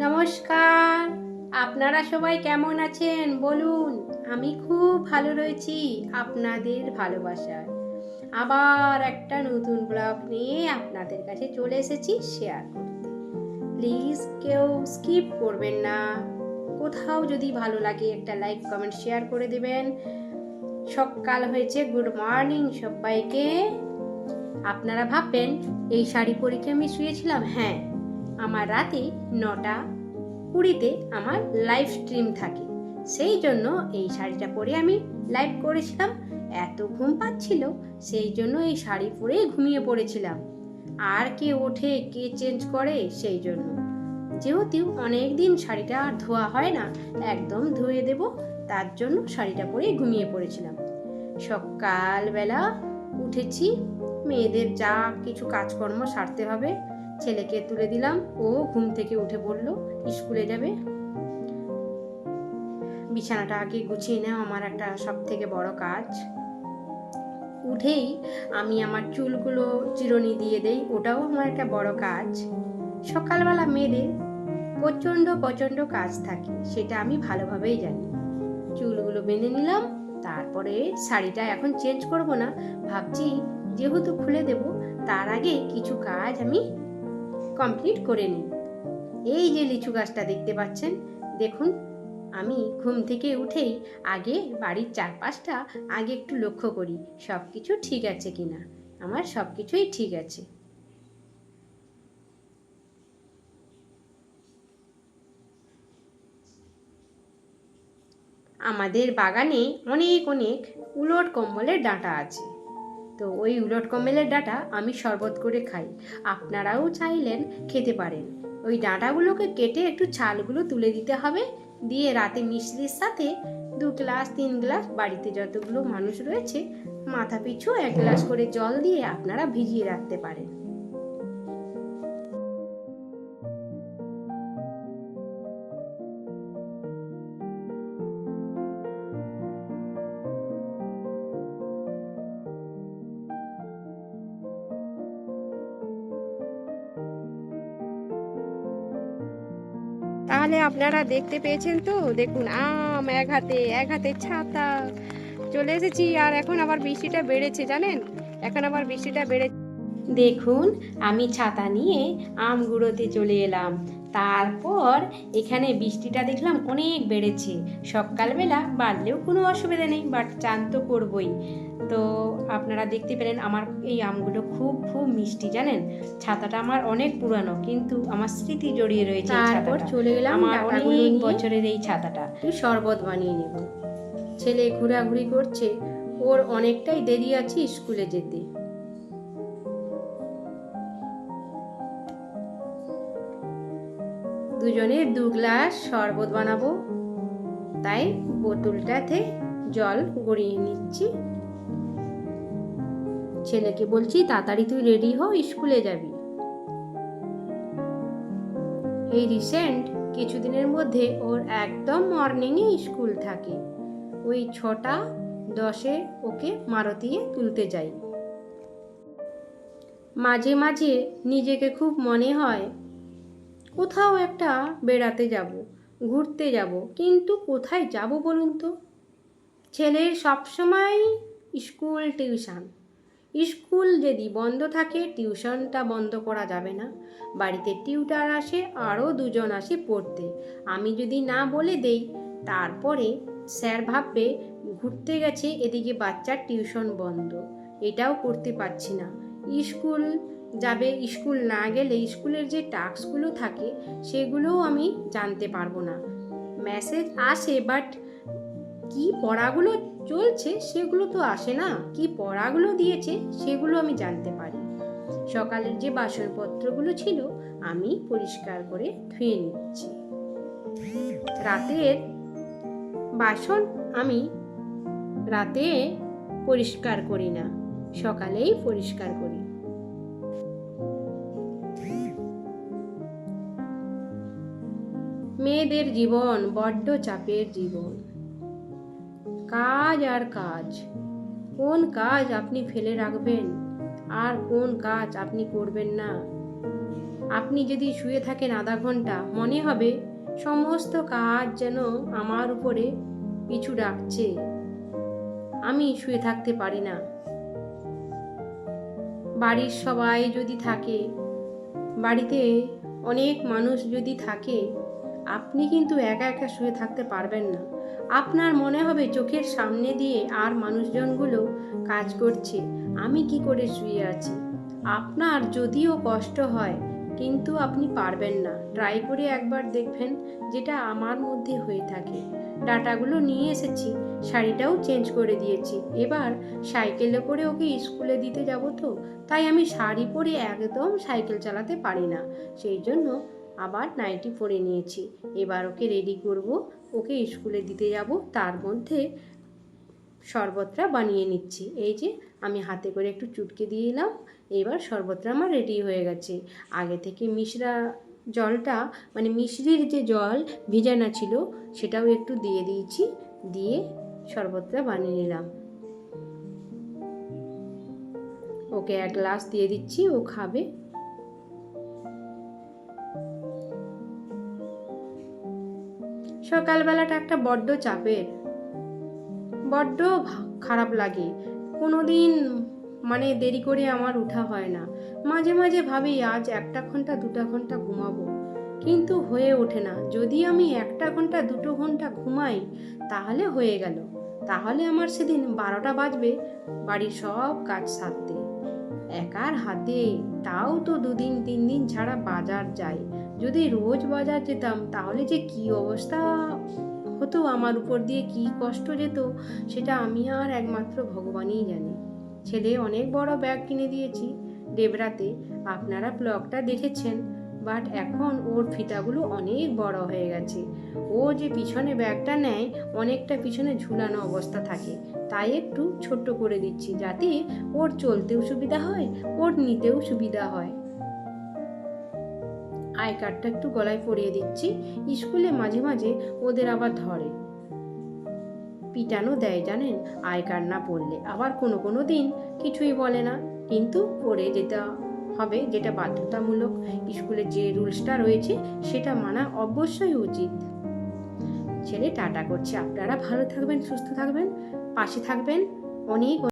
নমস্কার। আপনারা সবাই কেমন আছেন? বলুন, আমি খুব ভালো রয়েছি, আপনাদের ভালোবাসায়। আবার একটা নতুন ব্লগ নিয়ে আপনাদের কাছে চলে এসেছি শেয়ার করতে। প্লিজ কেউ স্কিপ করবেন না। কোথাও যদি ভালো লাগে একটা লাইক কমেন্ট শেয়ার করে দেবেন। সকাল হয়েছে গুড মর্নিং সবাইকে। আপনারা ভাববেন, এই শাড়ি পরে কি আমি শুয়েছিলাম? হ্যাঁ আমার রাতে নটা কুড়িতে আমার লাইভ স্ট্রিম থাকে। সেই জন্য এই শাড়িটা পরে আমি লাইভ করেছিলাম। এত ঘুম পাচ্ছিল, সেই জন্য এই শাড়ি পরে ঘুমিয়ে পড়েছিলাম। আর কে ওঠে, কে চেঞ্জ করে, সেই জন্য। যেহেতু অনেক দিন শাড়িটা আর ধোয়া হয় না, একদম ধুয়ে দেব, তার জন্য শাড়িটা পরে ঘুমিয়ে পড়েছিলাম। সকালবেলা উঠেছি, মেয়েদের যা কিছু কাজকর্ম সারতে হবে ছেলেকে তুলে দিলাম। ও ঘুম থেকে উঠে পড়ল স্কুলে যাবে? বিছানাটা আগে গুছিয়ে নেওয়া আমার একটা সব থেকে বড় কাজ। উঠেই আমি আমার চুলগুলো চিরুনি দিয়ে দেই, ওটাও আমার একটা বড় কাজ। সকালবেলা মেয়েদের প্রচণ্ড প্রচণ্ড কাজ থাকে, সেটা আমি ভালোভাবেই জানি। চুলগুলো বেঁধে নিলাম, তারপরে শাড়িটা এখন চেঞ্জ করব না, ভাবছি যেহেতু খুলে দেব, তার আগে কিছু কাজ আমি কমপ্লিট করে নিই এই যে লিচু গাছটা দেখতে পাচ্ছেন, দেখুন, আমি ঘুম থেকে উঠেই আগে বাড়ির চারপাশটা আগে একটু লক্ষ্য করি সব কিছু ঠিক আছে কি না আমার সব কিছুই ঠিক আছে। আমাদের বাগানে অনেক অনেক উলট কম্বলের ডাঁটা আছে। তো ওই উলট কমেলের ডাঁটা আমি শরবত করে খাই। আপনারাও চাইলেন খেতে পারেন। ওই ডাঁটাগুলোকে কেটে একটু ছালগুলো তুলে দিতে হবে। দিয়ে রাতে মিষ্টির সাথে দু গ্লাস, তিন গ্লাস, বাড়িতে যতগুলো মানুষ রয়েছে মাথা পিছু এক গ্লাস করে জল দিয়ে আপনারা ভিজিয়ে রাখতে পারেন। তাহলে আপনারা দেখতে পেয়েছেন তো? দেখুন, আম এক হাতে এক হাতে ছাতা। চলে এসেছি, আর এখন আবার বৃষ্টিটা বেড়েছে, জানেন? এখন আবার বৃষ্টিটা বেড়েছে দেখুন, আমি ছাতা নিয়ে আম গুঁড়োতে চলে এলাম। তারপর এখানে বৃষ্টিটা দেখলাম অনেক বেড়েছে। সকালবেলা বাড়লেও কোনো অসুবিধা নেই বাট চান তো করবই। তো আপনারা দেখতে পেলেন আমার এই আমগুলো খুব খুব মিষ্টি জানেন? ছাতাটা আমার অনেক পুরানো কিন্তু আমার স্মৃতি জড়িয়ে রয়েছে তারপর চলে গেলাম আমার অনেক বছরের এই ছাতাটা। শরবত বানিয়ে নেব। ছেলে ঘোরাঘুরি করছে ওর অনেকটাই দেরি আছে স্কুলে যেতে। দুজনে দু গ্লাস শরবত বানাবো। তাই বোতলটাতে জল গড়িয়ে নিচ্ছি। ছেলেকে বলছি, তাড়াতাড়ি তুই রেডি হ, স্কুলে যাবি। এই রিসেন্ট কিছুদিনের মধ্যে ওর একদম মর্নিংয়ে স্কুল থাকে। ওই ছটা দশে ওকে মারুতিয়ে তুলতে যাই। মাঝে মাঝে নিজেকে খুব মনে হয় কোথাও একটা বেড়াতে যাব, ঘুরতে যাব, কিন্তু কোথায় যাব বলুন তো? ছেলের সবসময় স্কুল টিউশন। স্কুল যদি বন্ধ থাকে, টিউশনটা বন্ধ করা যাবে না। বাড়িতে টিউটার আসে, আরও দুজন আসে পড়তে। আমি যদি না বলে দেই, তারপরে স্যার ভাববে, ঘুরতে গেছে, এদিকে বাচ্চার টিউশন বন্ধ। এটাও করতে পারছি না। স্কুল যাবে, স্কুল না গেলে স্কুলের যে টাস্কগুলো থাকে সেগুলোও আমি জানতে পারব না। মেসেজ আসে, বাট কি পড়াগুলো চলছে সেগুলো তো আসে না। কি পড়াগুলো দিয়েছে সেগুলো আমি জানতে পারি। সকালের যে বাসনপত্রগুলো ছিল আমি পরিষ্কার করে ধুয়ে নিচ্ছি। রাতের বাসন আমি রাতে পরিষ্কার করি না। সকালেই পরিষ্কার করি। মেয়েদের জীবন বড্ড চাপের জীবন। কাজ আর কাজ। কোন কাজ আপনি ফেলে রাখবেন আর কোন কাজ আপনি করবেন না। আপনি যদি শুয়ে থাকেন আধা ঘণ্টা, মনে হবে সমস্ত কাজ যেন আমার উপরে পিছু ডাকছে। আমি শুয়ে থাকতে পারি না। বাড়ির সবাই যদি থাকে, বাড়িতে অনেক মানুষ যদি থাকে আপনি কিন্তু একা একা শুয়ে থাকতে পারবেন না। আপনার মনে হবে চোখের সামনে দিয়ে আর মানুষজনগুলো কাজ করছে। আমি কি করে শুয়ে আছি? আপনার যদিও কষ্ট হয়, কিন্তু আপনি পারবেন না। ট্রাই করে একবার দেখবেন যেটা আমার মধ্যে হয়ে থাকে। ডাটাগুলো নিয়ে এসেছি, শাড়িটাও চেঞ্জ করে দিয়েছি। এবার সাইকেলে করে ওকে স্কুলে দিতে যাব তো? তাই আমি শাড়ি পরে একদম সাইকেল চালাতে পারি না। সেই জন্য আবার নাইটি পরে নিয়েছি। এবার ওকে রেডি করব। ওকে স্কুলে দিতে যাব। তার মধ্যে শরবতটা বানিয়ে নিচ্ছি। এই যে, আমি হাতে করে একটু চুটকে দিয়ে এলাম। এবার শরবতটা আমার রেডি হয়ে গেছে। আগে থেকে মিশরা জলটা মানে মিশরির যে জল ভিজানো ছিল, সেটাও একটু দিয়ে দিয়েছি। দিয়ে শরবতটা বানিয়ে নিলাম। ওকে এক গ্লাস দিয়ে দিচ্ছি। ও খাবে। সকালবেলাটা একটা বড্ড চাপের। বড্ড খারাপ লাগে। কোনো দিন মানে দেরি করে আমার উঠা হয় না। মাঝে মাঝে ভাবি, আজ একটা ঘণ্টা, দুটা ঘণ্টা ঘুমাবো। কিন্তু হয়ে ওঠে না। যদি আমি একটা ঘণ্টা, দুটো ঘণ্টা ঘুমাই, তাহলে হয়ে গেল। তাহলে আমার সেদিন বারোটা বাজবে, বাড়ির সব কাজ সারতে। একার হাতে, তাও তো দুদিন তিন দিন ছাড়া বাজার যাই যদি রোজ বাজার যেতাম, তাহলে যে কি অবস্থা হতো? আমার উপর দিয়ে কি কষ্ট যেত? সেটা আমি আর একমাত্র ভগবানই জানি। ছেলে, অনেক বড় ব্যাগ কিনে দিয়েছি। ডেবরাতে আপনারা ব্লগটা দেখেছেন, বাট এখন ওর ফিতাগুলো অনেক বড় হয়ে গেছে। ও যে পিছনে ব্যাগটা নেয়, অনেকটা পিছনে ঝুলানো অবস্থা থাকে। তাই একটু ছোট্ট করে দিচ্ছি যাতে ওর চলতেও সুবিধা হয়, ওর নিতেও সুবিধা হয়। আই কার্ডটা একটু গলায় পরিয়ে দিচ্ছি। স্কুলে মাঝে মাঝে ওদের আবার ধরে। পিটানো দেয় জানেন? আই কার্ড না পড়লে আবার কোনো কোনো দিন কিছুই বলে না। কিন্তু পড়ে যেতে হবে, যেটা বাধ্যতামূলক স্কুলে যে রুলসটা রয়েছে, সেটা মানা অবশ্যই উচিত। ছেলে টাটা করছে। আপনারা ভালো থাকবেন, সুস্থ থাকবেন, পাশে থাকবেন। অনেক